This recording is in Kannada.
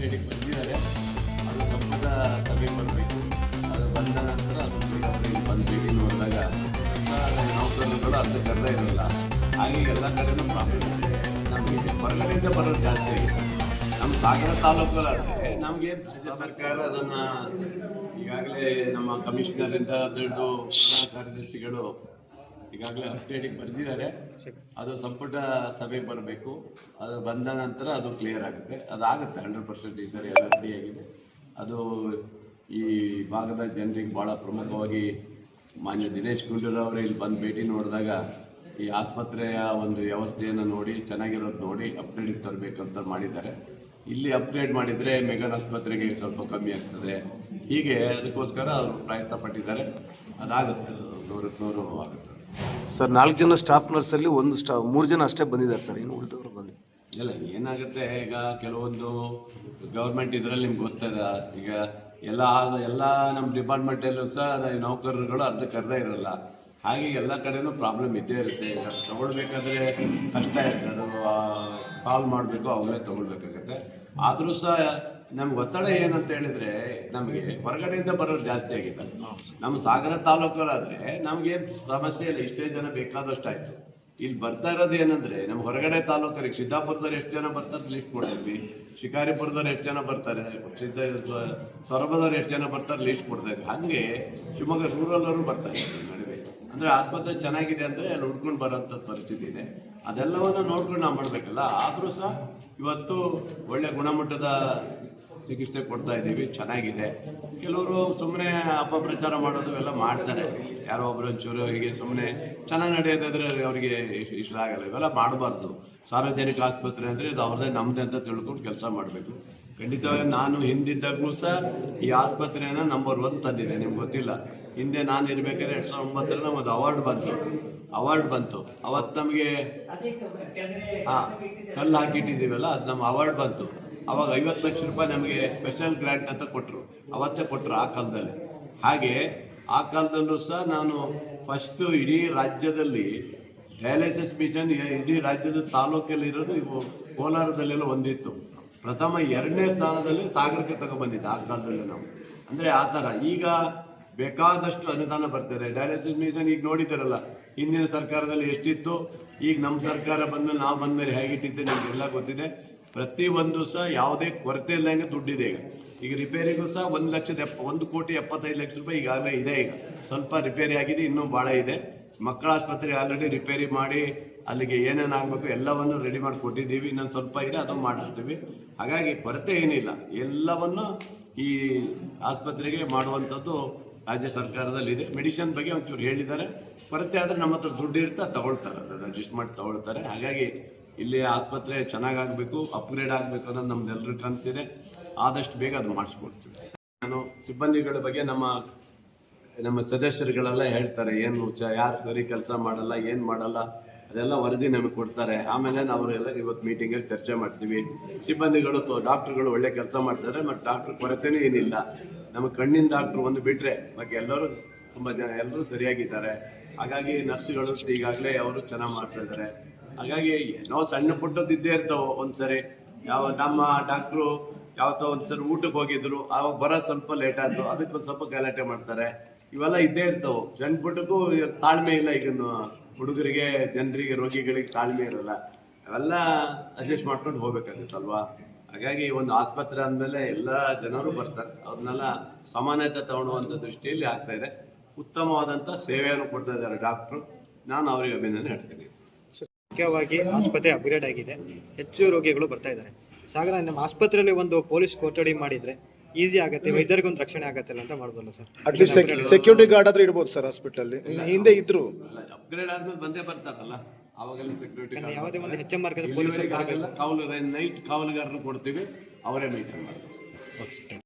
ಅಪ್ಡೇಟಿಗೆ ಬಂದಿದ್ದಾರೆ. ಅದು ಸಂಪುಟ ಸಭೆ ಬರಬೇಕು ಅದು ಬಂದ ನಂತರ ಅದು ಅವರಿಗೆ ಬಂದು ಬಂದಾಗ ನೋಡಿದಾಗ ಕೂಡ ಅದು ಕರೆದೇ ಇರಲಿಲ್ಲ ಹಾಗೆ ಎಲ್ಲ ಕಡೆನೂ ಪ್ರಾಬ್ಲಮ್ ಇದೆ. ನಮಗೆ ಹೊರಗಡೆಯಿಂದ ಬರೋದು ಜಾಸ್ತಿ ನಮ್ಮ ಸಾಗರ ತಾಲೂಕಲ್ಲಾದರೆ ನಮಗೆ ರಾಜ್ಯ ಸರ್ಕಾರ ಅದನ್ನು ಈಗಾಗಲೇ ನಮ್ಮ ಕಮಿಷನರಿಂದ ದೊಡ್ಡ ಕಾರ್ಯದರ್ಶಿಗಳು ಈಗಾಗಲೇ ಅಪ್ಡೇಟಿಗೆ ಬರೆದಿದ್ದಾರೆ. ಅದು ಸಂಪುಟ ಸಭೆಗೆ ಬರಬೇಕು. ಅದು ಬಂದ ನಂತರ ಅದು ಕ್ಲಿಯರ್ ಆಗುತ್ತೆ. ಅದಾಗುತ್ತೆ ಹಂಡ್ರೆಡ್ ಪರ್ಸೆಂಟ್ ಈ ಸರಿ ಎಲ್ಲ ಆಗಿದೆ. ಅದು ಈ ಭಾಗದ ಜನರಿಗೆ ಭಾಳ ಪ್ರಮುಖವಾಗಿ ಮಾನ್ಯ ದಿನೇಶ್ ಗುಂಡೂರಾವ್ ಇಲ್ಲಿ ಬಂದು ಭೇಟಿ ನೋಡಿದಾಗ ಈ ಆಸ್ಪತ್ರೆಯ ಒಂದು ವ್ಯವಸ್ಥೆಯನ್ನು ನೋಡಿ, ಚೆನ್ನಾಗಿರೋದು ನೋಡಿ ಅಪ್ಗ್ರೇಡಿಗೆ ತರಬೇಕಂತ ಮಾಡಿದ್ದಾರೆ. ಇಲ್ಲಿ ಅಪ್ಗ್ರೇಡ್ ಮಾಡಿದರೆ ಮೆಗನ್ ಆಸ್ಪತ್ರೆಗೆ ಸ್ವಲ್ಪ ಕಮ್ಮಿ ಆಗ್ತದೆ. ಹೀಗೆ ಅದಕ್ಕೋಸ್ಕರ ಅವರು ಪ್ರಯತ್ನ ಪಟ್ಟಿದ್ದಾರೆ ಅದಾಗುತ್ತೆ, ಅದು ನೂರಕ್ಕೆ ನೂರು ಆಗುತ್ತೆ. ಸರ್, ನಾಲ್ಕು ಜನ ಸ್ಟಾಫ್ ನರ್ಸಲ್ಲಿ ಒಂದು ಸ್ಟಾ ಮೂರು ಜನ ಅಷ್ಟೇ ಬಂದಿದ್ದಾರೆ ಸರ್, ಇನ್ನು ಉಳಿದವರು ಬಂದು ಇಲ್ಲ, ಏನಾಗುತ್ತೆ ಈಗ ಕೆಲವೊಂದು ಗೌರ್ಮೆಂಟ್ ಇದರಲ್ಲಿ ನಿಮ್ಗೆ ಗೊತ್ತದ, ಈಗ ಎಲ್ಲ ಎಲ್ಲ ನಮ್ಮ ಡಿಪಾರ್ಟ್ಮೆಂಟಲ್ಲೂ ಸಹ ನೌಕರರುಗಳು ಅರ್ಧಕ್ಕೆ ಅರ್ಧ ಇರಲ್ಲ. ಹಾಗೆ ಎಲ್ಲ ಕಡೆನೂ ಪ್ರಾಬ್ಲಮ್ ಇದ್ದೇ ಇರುತ್ತೆ. ಈಗ ತಗೊಳ್ಬೇಕಾದ್ರೆ ಕಷ್ಟ ಇರುತ್ತೆ ಅದು ಕಾಲ್ ಮಾಡಬೇಕು, ಅವರೇ ತಗೊಳ್ಬೇಕಾಗತ್ತೆ. ಆದರೂ ಸಹ ನಮ್ಗೆ ಒತ್ತಡ ಏನಂತ ಹೇಳಿದ್ರೆ ನಮಗೆ ಹೊರಗಡೆಯಿಂದ ಬರೋದು ಜಾಸ್ತಿ ಆಗಿಲ್ಲ. ನಮ್ಮ ಸಾಗರ ತಾಲೂಕಲ್ಲಾದ್ರೆ ನಮಗೆ ಸಮಸ್ಯೆ ಇಲ್ಲ, ಇಷ್ಟೇ ಜನ ಬೇಕಾದಷ್ಟು ಆಯ್ತು ಇಲ್ಲಿ ಬರ್ತಾ ಇರೋದು ಏನಂದ್ರೆ ನಮ್ಮ ಹೊರಗಡೆ ತಾಲೂಕಲ್ಲಿ ಸಿದ್ದಾಪುರದವ್ರು ಎಷ್ಟು ಜನ ಬರ್ತಾರೆ ಲಿಸ್ಟ್ ಕೊಡ್ತೀವಿ ಶಿಕಾರಿಪುರದವ್ರು ಎಷ್ಟು ಜನ ಬರ್ತಾರೆ ಸ್ವ- ಸೊರಬದವ್ರು ಎಷ್ಟು ಜನ ಬರ್ತಾರೆ ಲಿಸ್ಟ್ ಕೊಡ್ತಾ ಇದ್ವಿ ಹಂಗೆ ಶಿವಮೊಗ್ಗ ರೂರಲ್ ಅವರು ಬರ್ತಾ ಅಂದ್ರೆ ಆಸ್ಪತ್ರೆ ಚೆನ್ನಾಗಿದೆ ಅಂದ್ರೆ ಅಲ್ಲಿ ಹುಡ್ಕೊಂಡು ಬರೋಂಥ ಪರಿಸ್ಥಿತಿ ಇದೆ. ಅದೆಲ್ಲವನ್ನು ನೋಡ್ಕೊಂಡು ನಾವು ಮಾಡಬೇಕಲ್ಲ ಆದರೂ ಸಹ ಇವತ್ತು ಒಳ್ಳೆ ಗುಣಮಟ್ಟದ ಚಿಕಿತ್ಸೆ ಕೊಡ್ತಾ ಇದ್ದೀವಿ, ಚೆನ್ನಾಗಿದೆ. ಕೆಲವರು ಸುಮ್ಮನೆ ಅಪಪ್ರಚಾರ ಮಾಡೋದು ಎಲ್ಲ ಮಾಡ್ತಾರೆ. ಯಾರೋ ಒಬ್ರು ಒಂಚೂರು ಹೀಗೆ ಸುಮ್ಮನೆ ಚೆನ್ನಾಗಿ ನಡೆಯೋದಾದ್ರೆ ಅವರಿಗೆ ಇಷ್ಟ ಇಷ್ಟ ಆಗಲ್ಲ. ಇವೆಲ್ಲ ಮಾಡಬಾರ್ದು. ಸಾರ್ವಜನಿಕ ಆಸ್ಪತ್ರೆ ಅಂದರೆ ಇದು ಅವ್ರದ್ದೇ ನಮ್ಮದೇ ಅಂತ ತಿಳ್ಕೊಂಡು ಕೆಲಸ ಮಾಡಬೇಕು. ಖಂಡಿತವಾಗಿ ನಾನು ಹಿಂದಿದ್ದಾಗಲೂ ಸಹ ಈ ಆಸ್ಪತ್ರೆಯನ್ನು ನಂಬರ್ ಒನ್ ತಂದಿದೆ ನಿಮ್ಗೆ ಗೊತ್ತಿಲ್ಲ. ಹಿಂದೆ ನಾನು ಇರಬೇಕಾದ್ರೆ ಎರಡು ಸಾವಿರದ ಒಂಬತ್ತರಲ್ಲಿ ನಮ್ಮದು ಅವಾರ್ಡ್ ಬಂತು. ಅವಾರ್ಡ್ ಬಂತು. ಅವತ್ತು ನಮಗೆ ಹಾಂ, ಕಲ್ಲು ಹಾಕಿಟ್ಟಿದ್ದೀವಲ್ಲ, ಅದು ನಮ್ಮ ಅವಾರ್ಡ್ ಬಂತು. ಅವಾಗ ಐವತ್ತು ಲಕ್ಷ ರೂಪಾಯಿ ನಮಗೆ ಸ್ಪೆಷಲ್ ಗ್ರ್ಯಾಂಟ್ ಅಂತ ಕೊಟ್ಟರು ಅವತ್ತೇ ಕೊಟ್ಟರು ಆ ಕಾಲದಲ್ಲಿ. ಹಾಗೆ ಆ ಕಾಲದಲ್ಲೂ ಸಹ ನಾನು ಫಸ್ಟು ಇಡೀ ರಾಜ್ಯದಲ್ಲಿ ಡಯಾಲಿಸಿಸ್ ಮಿಷನ್ ಇಡೀ ರಾಜ್ಯದ ತಾಲೂಕಲ್ಲಿರೋದು ಇವು ಕೋಲಾರದಲ್ಲೆಲ್ಲ ಒಂದಿತ್ತು. ಪ್ರಥಮ ಎರಡನೇ ಸ್ಥಾನದಲ್ಲಿ ಸಾಗರಕ್ಕೆ ತಗೊಂಡ್ಬಂದಿದ್ದೆ ಆ ಕಾಲದಲ್ಲಿ ನಾವು. ಅಂದರೆ ಆ ಥರ. ಈಗ ಬೇಕಾದಷ್ಟು ಅನುದಾನ ಬರ್ತದೆ ಡಯಾಲಿಸಿಸ್ ಮಿಷನ್ ಈಗ ನೋಡಿದ್ದೀರಲ್ಲ, ಹಿಂದಿನ ಸರ್ಕಾರದಲ್ಲಿ ಎಷ್ಟಿತ್ತು, ಈಗ ನಮ್ಮ ಸರ್ಕಾರ ಬಂದ್ಮೇಲೆ, ನಾವು ಬಂದ್ಮೇಲೆ ಹೇಗಿಟ್ಟಿದ್ದೆ ನಿಮಗೆಲ್ಲ ಗೊತ್ತಿದೆ. ಪ್ರತಿ ಒಂದು ಸಹ ಯಾವುದೇ ಕೊರತೆ ಇಲ್ಲದಂಗೆ ದುಡ್ಡಿದೆ ಈಗ. ಈಗ ರಿಪೇರಿಗೂ ಸಹ ಒಂದು ಲಕ್ಷದ ಎಪ್ಪ, ಒಂದು ಕೋಟಿ ಎಪ್ಪತ್ತೈದು ಲಕ್ಷ ರೂಪಾಯಿ ಈಗಾಗಲೇ ಇದೆ ಈಗ. ಸ್ವಲ್ಪ ರಿಪೇರಿ ಆಗಿದೆ, ಇನ್ನೂ ಭಾಳ ಇದೆ. ಮಕ್ಕಳ ಆಸ್ಪತ್ರೆ ಆಲ್ರೆಡಿ ರಿಪೇರಿ ಮಾಡಿ, ಅಲ್ಲಿಗೆ ಏನೇನು ಆಗಬೇಕು ಎಲ್ಲವನ್ನು ರೆಡಿ ಮಾಡಿ ಕೊಟ್ಟಿದ್ದೀವಿ ಇನ್ನೊಂದು ಸ್ವಲ್ಪ ಇದೆ ಅದು ಮಾಡಿರ್ತೀವಿ. ಹಾಗಾಗಿ ಕೊರತೆ ಏನಿಲ್ಲ, ಎಲ್ಲವನ್ನು ಈ ಆಸ್ಪತ್ರೆಗೆ ಮಾಡುವಂಥದ್ದು ರಾಜ್ಯ ಸರ್ಕಾರದಲ್ಲಿ ಇದೆ ಮೆಡಿಸಿನ್ ಬಗ್ಗೆ ಒಂಚೂರು ಹೇಳಿದ್ದಾರೆ. ಕೊರತೆ ಆದರೆ ನಮ್ಮ ಹತ್ರ ದುಡ್ಡು ಇರ್ತಾ ತಗೊಳ್ತಾರೆ. ಅದನ್ನು ಅಡ್ಜಸ್ಟ್ ಮಾಡಿ ತಗೊಳ್ತಾರೆ. ಹಾಗಾಗಿ ಇಲ್ಲಿ ಆಸ್ಪತ್ರೆ ಚೆನ್ನಾಗಾಗಬೇಕು ಅಪ್ಗ್ರೇಡ್ ಆಗಬೇಕು ಅನ್ನೋದು ನಮ್ದೆಲ್ಲರ ಕನಸಿದೆ ಆದಷ್ಟು ಬೇಗ ಅದು ಮಾಡಿಸ್ಕೊಡ್ತೀವಿ. ನಾನು ಸಿಬ್ಬಂದಿಗಳ ಬಗ್ಗೆ ನಮ್ಮ ನಮ್ಮ ಸದಸ್ಯರುಗಳೆಲ್ಲ ಹೇಳ್ತಾರೆ, ಏನು ಯಾರು ಸರಿ ಕೆಲಸ ಮಾಡಲ್ಲ, ಏನು ಮಾಡಲ್ಲ? ಅದೆಲ್ಲ ವರದಿ ನಮಗೆ ಕೊಡ್ತಾರೆ. ಆಮೇಲೆ ನಾವು ಎಲ್ಲ ಇವತ್ತು ಮೀಟಿಂಗಲ್ಲಿ ಚರ್ಚೆ ಮಾಡ್ತೀವಿ. ಸಿಬ್ಬಂದಿಗಳು ಡಾಕ್ಟ್ರುಗಳು ಒಳ್ಳೆ ಕೆಲಸ ಮಾಡ್ತಾರೆ ಮತ್ತು ಡಾಕ್ಟ್ರ್ ಕೊರತೆನೇ ಏನಿಲ್ಲ. ನಮ್ಮ ಕಣ್ಣಿನ ಡಾಕ್ಟ್ರು ಒಂದು ಬಿಟ್ಟರೆ ಬಾಕಿ ಎಲ್ಲರೂ ತುಂಬ ಜನ ಎಲ್ಲರೂ ಸರಿಯಾಗಿದ್ದಾರೆ. ಹಾಗಾಗಿ ನರ್ಸ್ಗಳು ಈಗಾಗಲೇ ಅವರು ಚೆನ್ನಾಗಿ ಮಾಡ್ತಾ ಇದ್ದಾರೆ. ಹಾಗಾಗಿ ನಾವು ಸಣ್ಣ ಪುಟ್ಟದ್ದು ಇದ್ದೇ ಇರ್ತಾವೆ ಒಂದ್ಸರಿ. ಯಾವ ನಮ್ಮ ಡಾಕ್ಟ್ರು ಯಾವತ್ತೋ ಒಂದ್ಸರಿ ಊಟಕ್ಕೆ ಹೋಗಿದ್ರು ಅವಾಗ ಬರೋದು ಸ್ವಲ್ಪ ಲೇಟ್ ಆಯ್ತು, ಅದಕ್ಕೆ ಒಂದು ಸ್ವಲ್ಪ ಗಲಾಟೆ ಮಾಡ್ತಾರೆ. ಇವೆಲ್ಲ ಇದ್ದೇ ಇರ್ತಾವೆ? ಸಣ್ಣ ಪುಟ್ಟಕ್ಕೂ ತಾಳ್ಮೆ ಇಲ್ಲ ಈಗ ಹುಡುಗರಿಗೆ, ಜನರಿಗೆ, ರೋಗಿಗಳಿಗೆ ತಾಳ್ಮೆ ಇರಲ್ಲ. ಅವೆಲ್ಲ ಅಡ್ಜಸ್ಟ್ ಮಾಡ್ಕೊಂಡು ಹೋಗ್ಬೇಕಾಗುತ್ತಲ್ವಾ? ಹಾಗಾಗಿ ಒಂದು ಆಸ್ಪತ್ರೆ ಅಂದಮೇಲೆ ಎಲ್ಲ ಜನರು ಬರ್ತಾರೆ. ಅವ್ರನ್ನೆಲ್ಲ ಸಮಾನತೆ ತಗೊಳ್ಳುವಂಥ ದೃಷ್ಟಿಯಲ್ಲಿ ಆಗ್ತಾ ಇದೆ. ಉತ್ತಮವಾದಂಥ ಸೇವೆಯನ್ನು ಕೊಡ್ತಾ ಇದ್ದಾರೆ ಡಾಕ್ಟ್ರು. ನಾನು ಅವರಿಗೆ ಅಭಿನಂದನೆ ಹೇಳ್ತೀನಿ. ಮುಖ್ಯವಾಗಿ ಆಸ್ಪತ್ರೆ ಅಪ್ಗ್ರೇಡ್ ಆಗಿದೆ. ಹೆಚ್ಚು ರೋಗಿಗಳು ಬರ್ತಾ ಇದ್ದಾರೆ. ಸಾಗರ ನಮ್ಮ ಆಸ್ಪತ್ರೆಯಲ್ಲಿ ಒಂದು ಪೊಲೀಸ್ ಕೊಠಡಿ ಮಾಡಿದ್ರೆ ಈಸಿ ಆಗುತ್ತೆ ವೈದ್ಯರಿಗೊಂದು ರಕ್ಷಣೆ ಆಗತ್ತಲ್ಲ ಅಂತ ಮಾಡ್ಬೋದಲ್ಲ ಸರ್? ಅಟ್ಲೀಸ್ಟ್ ಸೆಕ್ಯೂರಿಟಿ ಗಾರ್ಡ್ ಆದ್ರೂ ಇಡ್ಬೋದು ಸರ್ ಹಾಸ್ಪಿಟಲ್ ಹಿಂದೆ ಇದ್ರು. ಅಪ್ಗ್ರೇಡ್ ಆದ್ಮೇಲೆ ಬಂದೇ ಬರ್ತಾರಲ್ಲ. ಅವಾಗೆಲ್ಲ ಸೆಕ್ಯೂರಿಟಿ ಯಾವುದೇ ಒಂದು ಹೆಚ್ ಎಂ ಮಾರ್ಗದ ಪೊಲೀಸರು ಕಾವಲು ನೈಟ್ ಕಾವಲುಗಾರರು ಕೊಡ್ತೀವಿ ಅವರೇ ಮೇಂಟೈನ್ ಮಾಡ್ತಾರೆ.